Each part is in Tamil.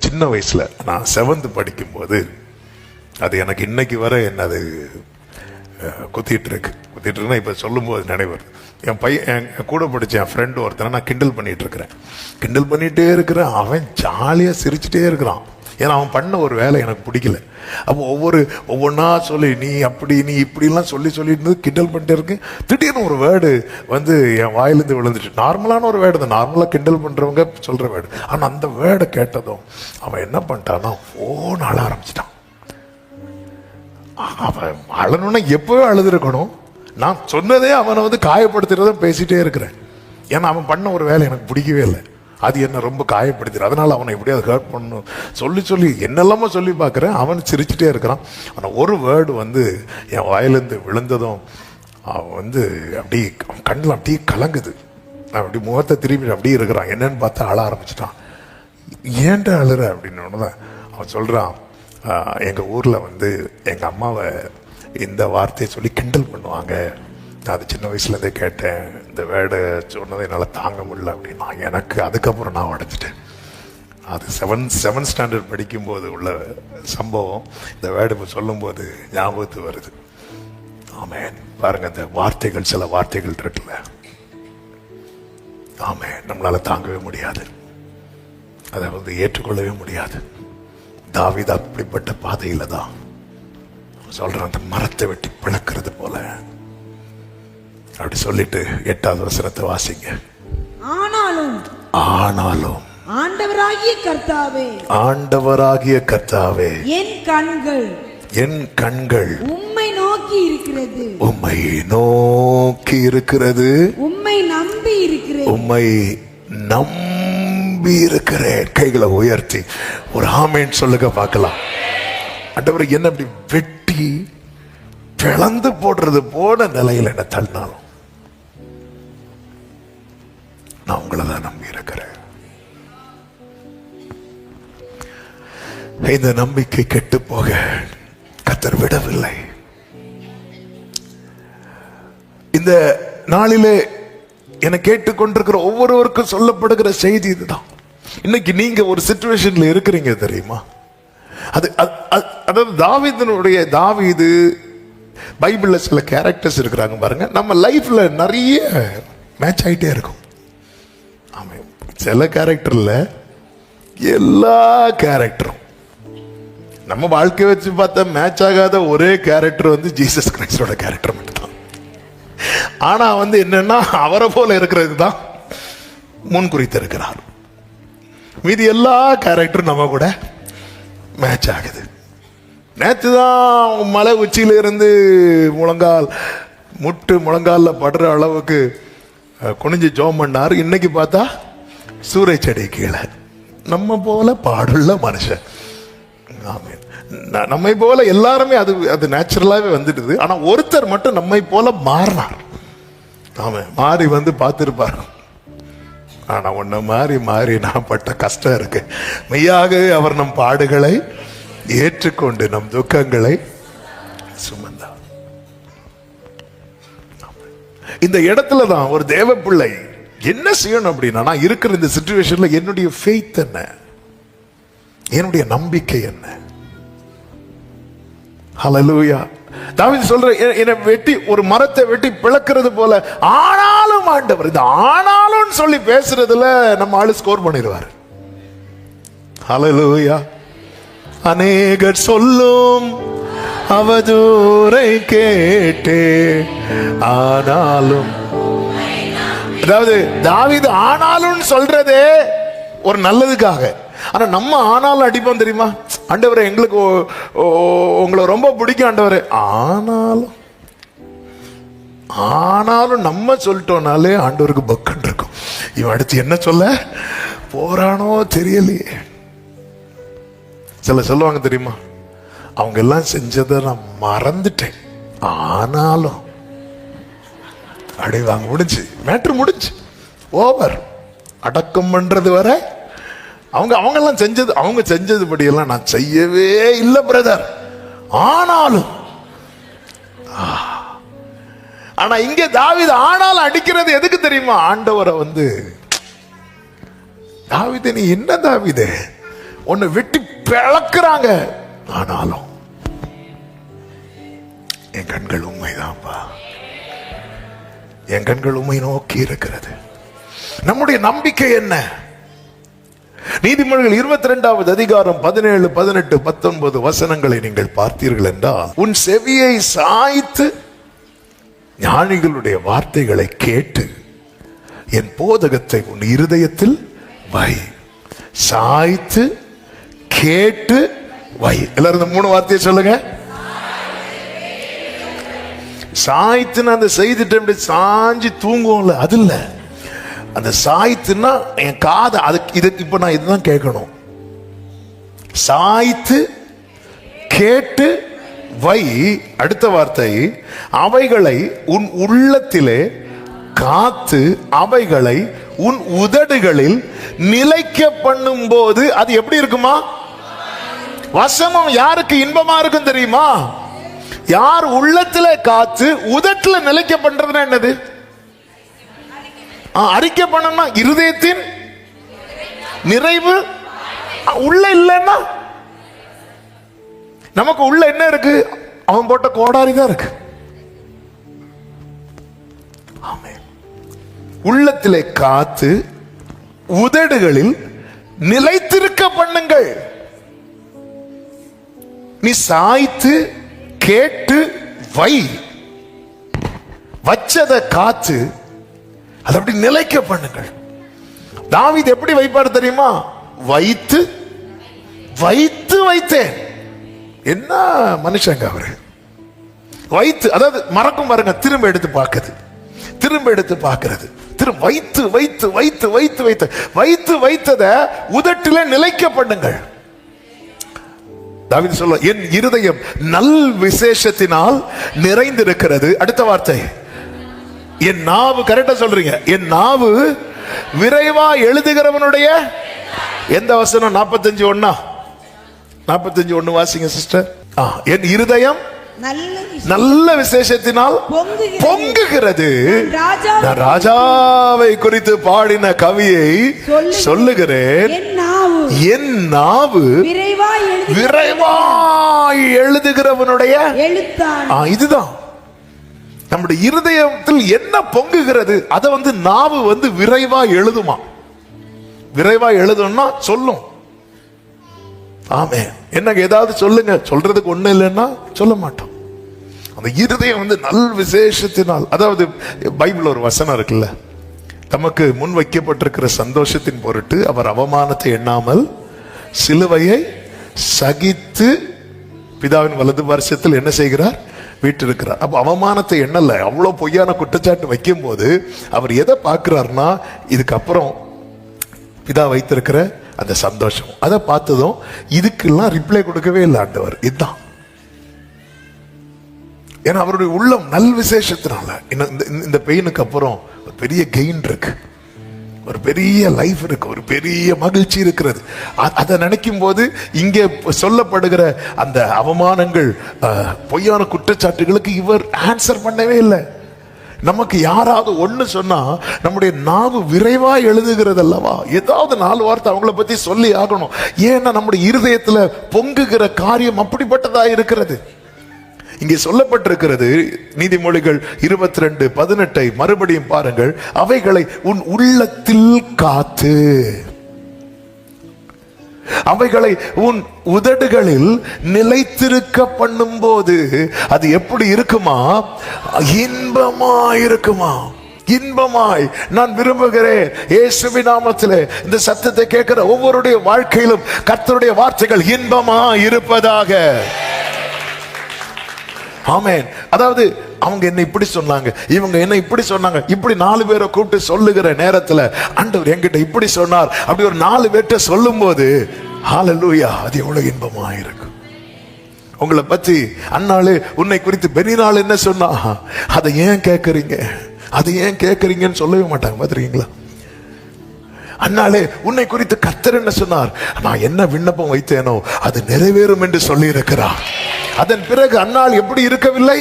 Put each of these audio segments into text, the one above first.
சின்ன வயசில் நான் செவன்த்து படிக்கும்போது அது எனக்கு இன்னைக்கு வர என்ன அது அஹ், குத்திட்டு இருக்கு குத்திட்டு இருக்குன்னா இப்போ சொல்லும்போது நினைவு என் பையன் என் கூட படித்த என் ஃப்ரெண்டு ஒருத்தனை நான் கிண்டல் பண்ணிகிட்டு இருக்கிறேன் கிண்டல் பண்ணிகிட்டே இருக்கிறேன். அவன் ஜாலியாக சிரிச்சிட்டே இருக்கிறான். ஏன்னா அவன் பண்ண ஒரு வேலை எனக்கு பிடிக்கல. அப்போ ஒவ்வொரு ஒவ்வொன்றா சொல்லி நீ அப்படி நீ இப்படிலாம் சொல்லி சொல்லிட்டு இருந்து கிண்டல் பண்ணிட்டே இருக்கு. திடீர்னு ஒரு வேர்டு வந்து என் வாயிலிருந்து விழுந்துட்டு நார்மலான ஒரு வேர்டு தான். நார்மலாக கிண்டல் பண்ணுறவங்க சொல்கிற வேர்டு. ஆனால் அந்த வேர்டை கேட்டதும் அவன் என்ன பண்ணிட்டான்னா ஃபோன் அழ ஆரம்பிச்சிட்டான். அவன் அழணும்னா எப்போவே அழுதுருக்கணும். நான் சொன்னதே அவனை வந்து காயப்படுத்துகிறதும் பேசிகிட்டே இருக்கிறேன். ஏன்னா அவன் பண்ண ஒரு வேலை எனக்கு பிடிக்கவே இல்லை. அது என்ன ரொம்ப காயப்படுத்துற அதனால் அவனை எப்படியாவது ஹர்ட் பண்ணணும். சொல்லி சொல்லி என்னெல்லாமோ சொல்லி பார்க்குறேன். அவன் சிரிச்சிட்டே இருக்கிறான். ஆனால் ஒரு வேர்டு வந்து என் வாயிலேருந்து விழுந்ததும் அவன் வந்து அப்படி அவன் கண்ணில் அப்படியே கலங்குது. அப்படி முகத்தை திரும்பி அப்படியே இருக்கிறான். என்னன்னு பார்த்தா அழ ஆரம்பிச்சிட்டான். ஏன்டா அழுற அப்படின்னு தான் அவன் சொல்கிறான் எங்கள் ஊரில் வந்து எங்கள் அம்மாவை இந்த வார்த்தையை சொல்லி கிண்டல் பண்ணுவாங்க. நான் அது சின்ன வயசுலேருந்தே கேட்டேன் இந்த வேர்டை சொன்னதை என்னால் தாங்க முடியல அப்படின்னா எனக்கு அதுக்கப்புறம் நான் உடஞ்சிட்டேன் அது செவன் செவன் ஸ்டாண்டர்ட் படிக்கும்போது உள்ள சம்பவம் இந்த வேர்டு இப்போ சொல்லும்போது ஞாபகத்துக்கு வருது. ஆமென். பாருங்கள் இந்த வார்த்தைகள் சில வார்த்தைகள் இருக்குல்ல. ஆமே நம்மளால் தாங்கவே முடியாது. அதை வந்து ஏற்றுக்கொள்ளவே முடியாது. தாவித அப்படிப்பட்ட பாதையில் தான் சொல்கிறேன் அந்த மரத்தை வெட்டி பிளக்கிறது போல. அப்படி சொல்லிட்டு எட்டாவது வசனத்தை வாசிங்க. ஆனாலும் ஆனாலும் ஆண்டவராகிய கர்த்தாவே ஆண்டவராகிய கர்த்தாவே என் கண்கள் என் கண்கள் உம்மை நோக்கி இருக்கிறது. உம்மை நோக்கி இருக்கிறது. உம்மை நம்பி இருக்கிறது உம்மை நம்பி இருக்கிறேன். கைகளை உயர்த்தி ஒரு ஆமேன் சொல்லுங்க பார்க்கலாம். ஆண்டவர் என்ன அப்படி வெட்டி பிளந்து போடுறது போன நிலையில என்ன தள்ளினாலும். நான் உங்களை தான் நம்பி இருக்கிறேன் இந்த நம்பிக்கை கெட்டு போக கத்தர் விடவில்லை. இந்த நாளிலே என்னை கேட்டுக்கொண்டிருக்கிற ஒவ்வொருவருக்கும் சொல்லப்படுகிற செய்தி இதுதான். இன்னைக்கு நீங்க ஒரு சுச்சுவேஷன்ல இருக்கிறீங்க தெரியுமா? அது அது- அது- அதாவது தாவீதனுடைய தாவிது பைபிளில் சில கேரக்டர்ஸ் இருக்கிறாங்க பாருங்க. நம்ம லைஃப்ல நிறைய மேட்ச் ஆகிட்டே இருக்கும். சில கேரக்டரில் எல்லா கேரக்டரும் நம்ம வாழ்க்கையை வச்சு பார்த்தா மேட்ச் ஆகாத ஒரே கேரக்டர் வந்து ஜீசஸ் கிரைஸ்டோட கேரக்டர் மட்டும்தான். ஆனால் வந்து என்னன்னா அவரை போல இருக்கிறதுக்கு தான் முன் குறித்திருக்கிறார். மீதி எல்லா கேரக்டரும் நம்ம கூட மேட்ச் ஆகுது. நேற்று தான் மலை உச்சியில இருந்து முழங்கால் முட்டு முழங்காலில் படுற அளவுக்கு குனிஞ்சு ஜோம் பண்ணார். இன்னைக்கு பார்த்தா சூறை செடி கீழே நம்ம போல பாடுள்ள மனுஷன். ஆமென். நம்மை போல எல்லாருமே அது அது நேச்சுரலாகவே வந்துடுது. ஆனால் ஒருத்தர் மட்டும் நம்மை போல மாறினார் ஆமா மாறி வந்து பார்த்துருப்பார். ஆனால் ஒன்று மாறி மாறி நான் பட்ட கஷ்டம் இருக்கு. மெய்யாகவே அவர் நம் பாடுகளை ஏற்றுக்கொண்டு நம் துக்கங்களை சுமந்தார். இந்த இடத்துல தான் ஒரு தேவ பிள்ளை என்ன செய்யணும் அப்படின்னா நான் இருக்கிற இந்த சுச்சுவேஷன்ல என்னுடைய ஃபெய்த் என்ன? என்னுடைய நம்பிக்கை என்ன? ஹலலூயா தாவீது சொல்ற என்னை வெட்டி ஒரு மரத்தை வெட்டி பிளக்கிறது போல ஆனாலும் ஆண்டவர் இந்த ஆனாலும் சொல்லி பேசுறதுல நம்ம ஆளு ஸ்கோர் பண்ணிடுவார். ஹலலூயா அநேகர் சொல்லும் அவதூரை கேட்டே ஆனாலும் அதாவது தாவிது ஆனாலும் சொல்றதே ஒரு நல்லதுக்காக. ஆனா நம்ம ஆனாலும் அடிப்போம் தெரியுமா? ஆண்டவரை எங்களுக்கு ஓ- ஓ- உங்களை ரொம்ப பிடிக்கும் ஆண்டவர். ஆனாலும் ஆனாலும் நம்ம சொல்லிட்டோம்னாலே ஆண்டவருக்கு பக்கன் இருக்கும். இவன் அடுத்து என்ன சொல்ல? போறானோ தெரியலையே. சில சொல்லுவாங்க தெரியுமா? அவங்க எல்லாம் செஞ்சதை நான் மறந்துட்டேன். ஆனாலும் அடி வாங்க முடிஞ்சு மேட்ரு முடிஞ்சு ஓவர் அடக்கம் பண்ணுறது வரை அவங்க அவங்கெல்லாம் செஞ்சது அவங்க செஞ்சது படியெல்லாம் நான் செய்யவே இல்லை பிரதர் ஆனாலும் ஆனா இங்க தாவித ஆனாலும் அடிக்கிறது எதுக்கு தெரியுமா? ஆண்டவரை வந்து தாவித நீ என்ன தாவித? உன்னை வெட்டி பிளக்குறாங்க. ஆனாலும் என் கண்கள் உண்மைதான்ப்பா என் கண்கள் உண்மை நோக்கி இருக்கிறது. நம்முடைய நம்பிக்கை என்ன? நீதிமொழிகள் இருபத்தி ரெண்டாவது அதிகாரம் பதினேழு பதினெட்டு பத்தொன்பது வசனங்களை நீங்கள் பார்த்தீர்கள் என்றால் உன் செவியை சாய்த்து ஞானிகளுடைய வார்த்தைகளை கேட்டு என் போதகத்தை உன் இருதயத்தில் வை. சாய்த்து கேட்டு வை. எல்லாரும் இந்த மூணு வார்த்தையை சொல்லுங்க. சாய்த்துன்னு அந்த செய்துட்டு அப்படி சாஞ்சு தூங்குவோம்ல அது இல்லை அந்த சாய்த்துன்னா என் காதை அதுக்கு இது இப்போ நான் இதுதான் கேட்கணும். சாய்த்து கேட்டு வை. அடுத்த வார்த்தை அவைகளை உன் உள்ளத்திலே காத்து அவைகளை உன் உதடுகளில் நிலைக்க பண்ணும் போது அது எப்படி இருக்குமா? வசமம் யாருக்கு இன்பமா இருக்கும் தெரியுமா? யார் உள்ளத்துல காத்து உதட்டுல நிலைக்க பண்றதுன்னா என்னது? அறிக்கை பண்ணணும்னா இருதயத்தின் நிறைவு. உள்ள இல்லைன்னா? நமக்கு உள்ள என்ன இருக்கு? அவன் போட்ட கோடாரி தான் இருக்கு. உள்ளத்திலே காத்து உதடுகளில் நிலைத்திருக்க பண்ணுங்கள். நீ சாய்த்து கேட்டு வை. வச்சதை காத்து அதை அப்படி நிலைக்க பண்ணுங்கள். தாவீது எப்படி வைப்பார் தெரியுமா? வைத்து வைத்து வைத்தேன். என்ன மனுஷங்க அவரு? வைத்து அதாவது மறக்கும் பாருங்க திரும்ப எடுத்து பார்க்குது திரும்ப எடுத்து பார்க்கிறது. திரும்ப வைத்து வைத்து வைத்து வைத்து வைத்து. வைத்து வைத்ததை உதட்டில நிலைக்க பண்ணுங்கள். தாவீது சொல்ல என் இருதயம் நல் விசேஷத்தினால் நிறைந்திருக்கிறது. அடுத்த வார்த்தை. என் நாவு கரெக்டா சொல்றீங்க. என் நாவு விரைவா எழுதுகிறவனுடைய எந்த வசனம்? நாற்பத்தஞ்சு ஒன்னா நாற்பத்தஞ்சு ஒன்னு வாசிங்க சிஸ்டர் என் இருதயம் நல்ல விசேஷத்தினால் பொங்குகிறது. நான் ராஜாவை குறித்து பாடின கவியை சொல்லுகிறேன். என் நாவு. விரைவாய் எழுதுகிறவனுடைய இதுதான். நம்முடைய இருதயத்தில் என்ன பொங்குகிறது அதை வந்து நாவு வந்து விரைவா எழுதுமா? விரைவா எழுதும்னா சொல்லும். ஆமே என்னங்க ஏதாவது சொல்லுங்க. சொல்றதுக்கு ஒண்ணு இல்லைன்னா சொல்ல மாட்டோம். அந்த இருதயம் வந்து நல் விசேஷத்தினால் அதாவது பைபிள் ஒரு வசனம் இருக்குல்ல? தமக்கு முன் வைக்கப்பட்டிருக்கிற சந்தோஷத்தின் பொருட்டு அவர் அவமானத்தை எண்ணாமல் சிலுவையை சகித்து பிதாவின் வலது வருஷத்தில் என்ன செய்கிறார்? வீட்டிருக்கிறார் அப்போ அவமானத்தை எண்ணல. அவ்வளோ பொய்யான குற்றச்சாட்டு வைக்கும் போது அவர் எதை பார்க்கிறார்னா இதுக்கப்புறம் பிதா வைத்திருக்கிற அந்த சந்தோஷம். அதை பார்த்ததும் இதுக்கெல்லாம் ரிப்ளை கொடுக்கவே இல்லை ஆண்டவர். இதுதான். ஏன்னா அவருடைய உள்ளம் நல் விசேஷத்தினால. இன்னும் இந்த- இந்த- இந்த பெயினுக்கு அப்புறம் ஒரு பெரிய கெயின் இருக்கு. ஒரு பெரிய லைஃப் இருக்கு. ஒரு பெரிய மகிழ்ச்சி இருக்கிறது. அதை நினைக்கும் போது இங்கே சொல்லப்படுகிற அந்த அவமானங்கள் பொய்யான குற்றச்சாட்டுகளுக்கு இவர் ஆன்சர் பண்ணவே இல்லை. நமக்கு யாராவது ஒன்று சொன்னா நம்முடைய நாவு விரைவா எழுதுகிறது அல்லவா ஏதாவது நாலு வார்த்தை அவங்கள பத்தி சொல்லி ஆகணும். ஏன்னா நம்முடைய இருதயத்துல பொங்குகிற காரியம் அப்படிப்பட்டதா இருக்கிறது. இங்கே சொல்லப்பட்டிருக்கிறது நீதிமொழிகள் இருபத்தி ரெண்டு பதினெட்டை மறுபடியும் பாருங்கள். அவைகளை உன் உள்ளத்தில் காத்து. அவைகளை உன் உதடுகளில் நிலைத்திருக்க பண்ணும்போது அது எப்படி இருக்குமா? இன்பமா இருக்குமா? இன்பமாய் நான் விரும்புகிறேன். இயேசுவி நாமத்திலே இந்த சத்தத்தை கேட்கிற ஒவ்வொருடைய வாழ்க்கையிலும் கர்த்தருடைய வார்த்தைகள் இன்பமாய் இருப்பதாக. ஆமேன். அதாவது அவங்க என்ன இப்படி சொன்னாங்க இவங்க என்ன இப்படி சொன்னாங்க இப்படி நாலு பேரை கூப்பிட்டு சொல்லுகிற நேரத்துல ஆண்டவர் என்கிட்ட இப்படி சொன்னார். அப்படி ஒரு நாலு பேர்ட்ட சொல்லும்போது ஹalleluya அது எவ்வளவு இன்பமா இருக்கும் உங்களை பத்தி அண்ணாளு உன்னை குறித்து பெரியநாள் என்ன சொன்னா அதை ஏன் கேட்கறீங்க அதை ஏன் கேட்கறீங்கன்னு சொல்லவே மாட்டாங்க பாத்துறீங்களா அன்னாலே உன்னை குறித்து கத்தர் என்ன சொன்னார்? நான் என்ன விண்ணப்பம் வைத்தேனோ அது நிறைவேறும் என்று சொல்லி இருக்கிறார் அதன் பிறகு அன்னாள் எப்படி இருக்கவில்லை?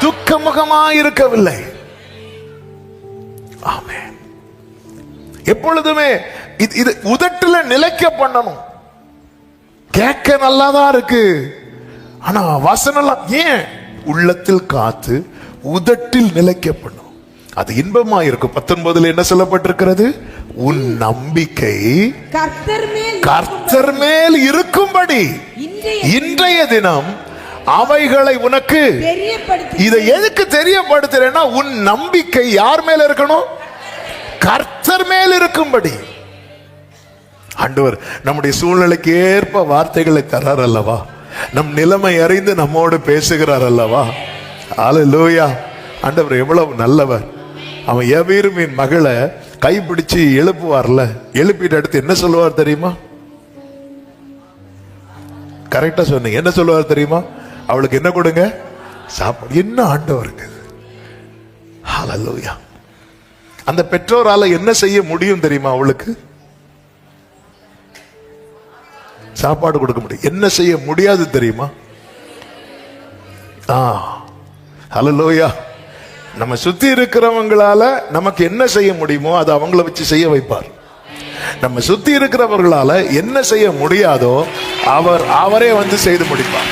துக்கமுகமா இருக்கவில்லை ஆமே எப்பொழுதுமே இது இது உதட்டுல நிலைக்க பண்ணணும். கேட்க நல்லாதான் இருக்கு. ஆனா வசனம்லாம் ஏன்? உள்ளத்தில் காத்து உதட்டில் நிலைக்க பண்ணும் அது இன்பமா இருக்கும் பத்தொன்பதுல என்ன சொல்லப்பட்டிருக்கிறது? உன் நம்பிக்கை கர்த்தர் மேல் இருக்கும்படி. இன்றைய தினம் அவைகளை உனக்கு இதை எதுக்கு தெரியப்படுத்துறேன்னா உன் நம்பிக்கை யார் மேல இருக்கணும்? கர்த்தர் மேல் இருக்கும்படி. ஆண்டவர் நம்முடைய சூழ்நிலைக்கு ஏற்ப வார்த்தைகளை தரார் அல்லவா நம் நிலைமை அறிந்து நம்மோடு பேசுகிறார் அல்லவா ஆலலூயா ஆண்டவர் எவ்வளவு நல்லவர். அவன் எவீருமின் மகளை கைப்பிடிச்சு எழுப்புவார்ல? எழுப்பிட்டு அடுத்து என்ன சொல்லுவார் தெரியுமா? கரெக்டா சொன்னீங்க. என்ன சொல்லுவார் தெரியுமா? அவளுக்கு என்ன கொடுங்க? சாப்பாடு. என்ன ஆண்டவருக்கு இது? அந்த பெற்றோரால என்ன செய்ய முடியும் தெரியுமா அவளுக்கு? சாப்பாடு கொடுக்க முடியும். என்ன செய்ய முடியாது தெரியுமா? ஆ. ஹalleluya நம்ம சுத்தி இருக்கிறவங்களால நமக்கு என்ன செய்ய முடியுமோ அதை அவங்கள வச்சு செய்ய வைப்பார். நம்ம சுத்தி இருக்கிறவர்களால என்ன செய்ய முடியாதோ அவர் அவரே வந்து செய்து முடிப்பார்.